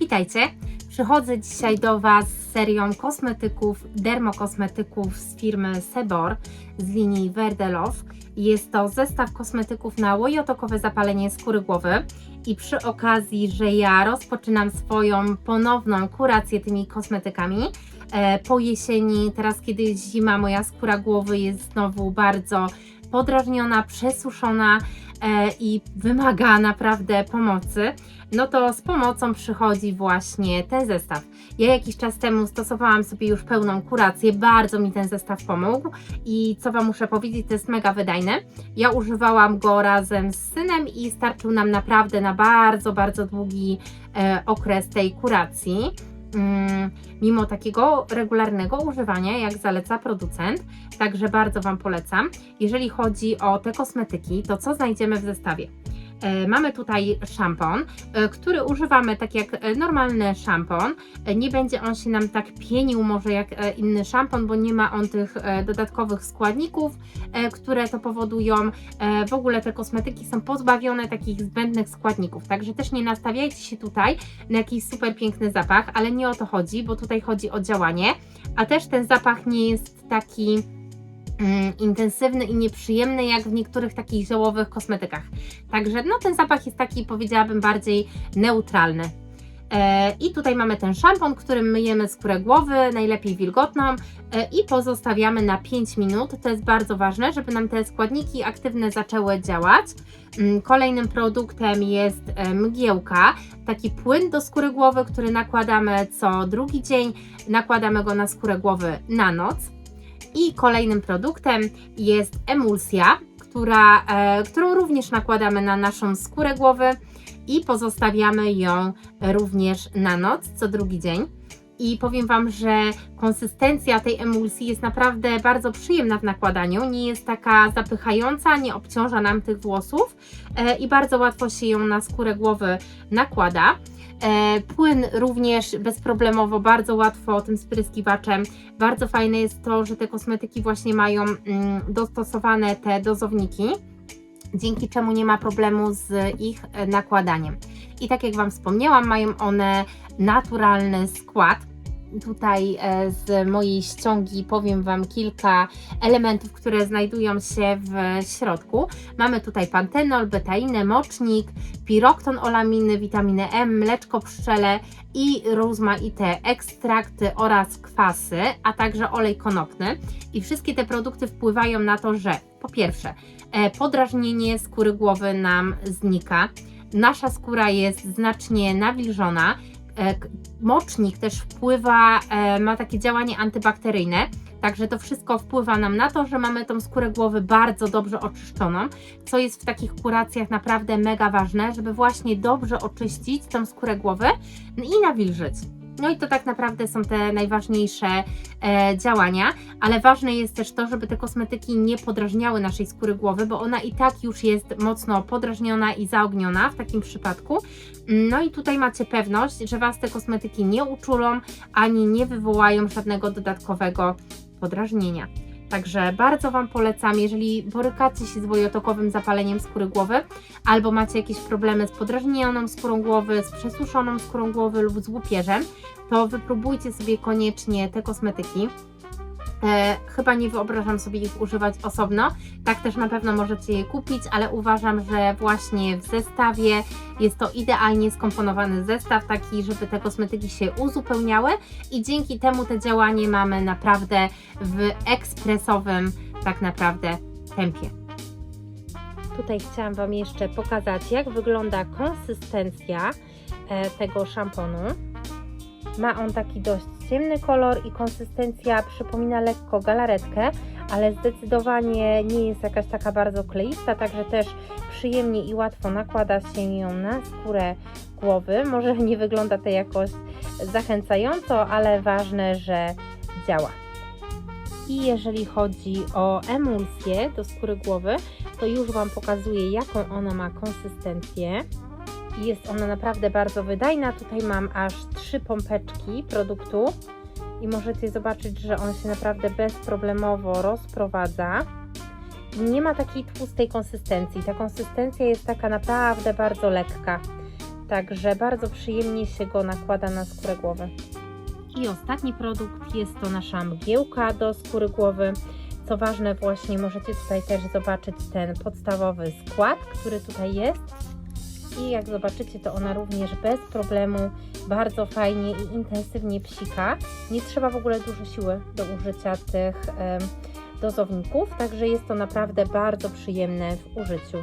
Witajcie! Przychodzę dzisiaj do Was z serią kosmetyków, dermokosmetyków z firmy Sebor z linii Verdelow. Jest to zestaw kosmetyków na łojotokowe zapalenie skóry głowy i przy okazji, że ja rozpoczynam swoją ponowną kurację tymi kosmetykami, e, po jesieni, teraz kiedy jest zima, moja skóra głowy jest znowu bardzo podrażniona, przesuszona i wymaga naprawdę pomocy, no to z pomocą przychodzi właśnie ten zestaw. Ja jakiś czas temu stosowałam sobie już pełną kurację, bardzo mi ten zestaw pomógł i co Wam muszę powiedzieć, to jest mega wydajny. Ja używałam go razem z synem i starczył nam naprawdę na bardzo, bardzo długi e, okres tej kuracji. Mm, mimo takiego regularnego używania, jak zaleca producent. Także bardzo Wam polecam. Jeżeli chodzi o te kosmetyki, to co znajdziemy w zestawie? E, Mamy tutaj szampon, e, który używamy tak jak e, normalny szampon. Nie będzie on się nam tak pienił może jak inny szampon, bo nie ma on tych dodatkowych składników, które to powodują. W ogóle te kosmetyki są pozbawione takich zbędnych składników, także też nie nastawiajcie się tutaj na jakiś super piękny zapach, ale nie o to chodzi, bo tutaj chodzi o działanie, a też ten zapach nie jest taki intensywny i nieprzyjemny jak w niektórych takich ziołowych kosmetykach. Także no ten zapach jest taki powiedziałabym bardziej neutralny. E, I tutaj mamy ten szampon, którym myjemy skórę głowy, najlepiej wilgotną e, i pozostawiamy na 5 minut. To jest bardzo ważne, żeby nam te składniki aktywne zaczęły działać. Mm, Kolejnym produktem jest e, mgiełka, taki płyn do skóry głowy, który nakładamy co drugi dzień. Nakładamy go na skórę głowy na noc. I kolejnym produktem jest emulsja, która, e, którą również nakładamy na naszą skórę głowy i pozostawiamy ją również na noc, co drugi dzień. I powiem Wam, że konsystencja tej emulsji jest naprawdę bardzo przyjemna w nakładaniu. Nie jest taka zapychająca, nie obciąża nam tych włosów e, i bardzo łatwo się ją na skórę głowy nakłada. E, Płyn również bezproblemowo, bardzo łatwo tym spryskiwaczem. Bardzo fajne jest to, że te kosmetyki właśnie mają mm, dostosowane te dozowniki, dzięki czemu nie ma problemu z ich e, nakładaniem. I tak jak Wam wspomniałam, mają one naturalny skład. Tutaj e, z mojej ściągi powiem Wam kilka elementów, które znajdują się w środku. Mamy tutaj pantenol, betainę, mocznik, pirokton olaminy, witaminę M, mleczko pszczele i rozmaite ekstrakty oraz kwasy, a także olej konopny. I wszystkie te produkty wpływają na to, że po pierwsze e, podrażnienie skóry głowy nam znika, nasza skóra jest znacznie nawilżona, mocznik też wpływa, e, ma takie działanie antybakteryjne, także to wszystko wpływa nam na to, że mamy tą skórę głowy bardzo dobrze oczyszczoną, co jest w takich kuracjach naprawdę mega ważne, żeby właśnie dobrze oczyścić tą skórę głowy i nawilżyć. No i to tak naprawdę są te najważniejsze e, działania, ale ważne jest też to, żeby te kosmetyki nie podrażniały naszej skóry głowy, bo ona i tak już jest mocno podrażniona i zaogniona w takim przypadku. No i tutaj macie pewność, że Was te kosmetyki nie uczulą, ani nie wywołają żadnego dodatkowego podrażnienia. Także bardzo Wam polecam, jeżeli borykacie się z wojotokowym zapaleniem skóry głowy, albo macie jakieś problemy z podrażnioną skórą głowy, z przesuszoną skórą głowy lub z łupieżem, to wypróbujcie sobie koniecznie te kosmetyki. E, chyba nie wyobrażam sobie ich używać osobno. Tak też na pewno możecie je kupić, ale uważam, że właśnie w zestawie jest to idealnie skomponowany zestaw, taki, żeby te kosmetyki się uzupełniały i dzięki temu te działanie mamy naprawdę w ekspresowym tak naprawdę tempie. Tutaj chciałam Wam jeszcze pokazać, jak wygląda konsystencja e, tego szamponu. Ma on taki dość ciemny kolor i konsystencja przypomina lekko galaretkę, ale zdecydowanie nie jest jakaś taka bardzo kleista, także też przyjemnie i łatwo nakłada się ją na skórę głowy. Może nie wygląda to jakoś zachęcająco, ale ważne, że działa. I jeżeli chodzi o emulsję do skóry głowy, to już Wam pokazuję, jaką ona ma konsystencję. Jest ona naprawdę bardzo wydajna. Tutaj mam aż trzy pompeczki produktu i możecie zobaczyć, że on się naprawdę bezproblemowo rozprowadza. Nie ma takiej tłustej konsystencji. Ta konsystencja jest taka naprawdę bardzo lekka. także bardzo przyjemnie się go nakłada na skórę głowy. I ostatni produkt jest to nasza mgiełka do skóry głowy. Co ważne, właśnie możecie tutaj też zobaczyć ten podstawowy skład, który tutaj jest. I jak zobaczycie, to ona również bez problemu bardzo fajnie i intensywnie psika. Nie trzeba w ogóle dużo siły do użycia tych dozowników, także jest to naprawdę bardzo przyjemne w użyciu.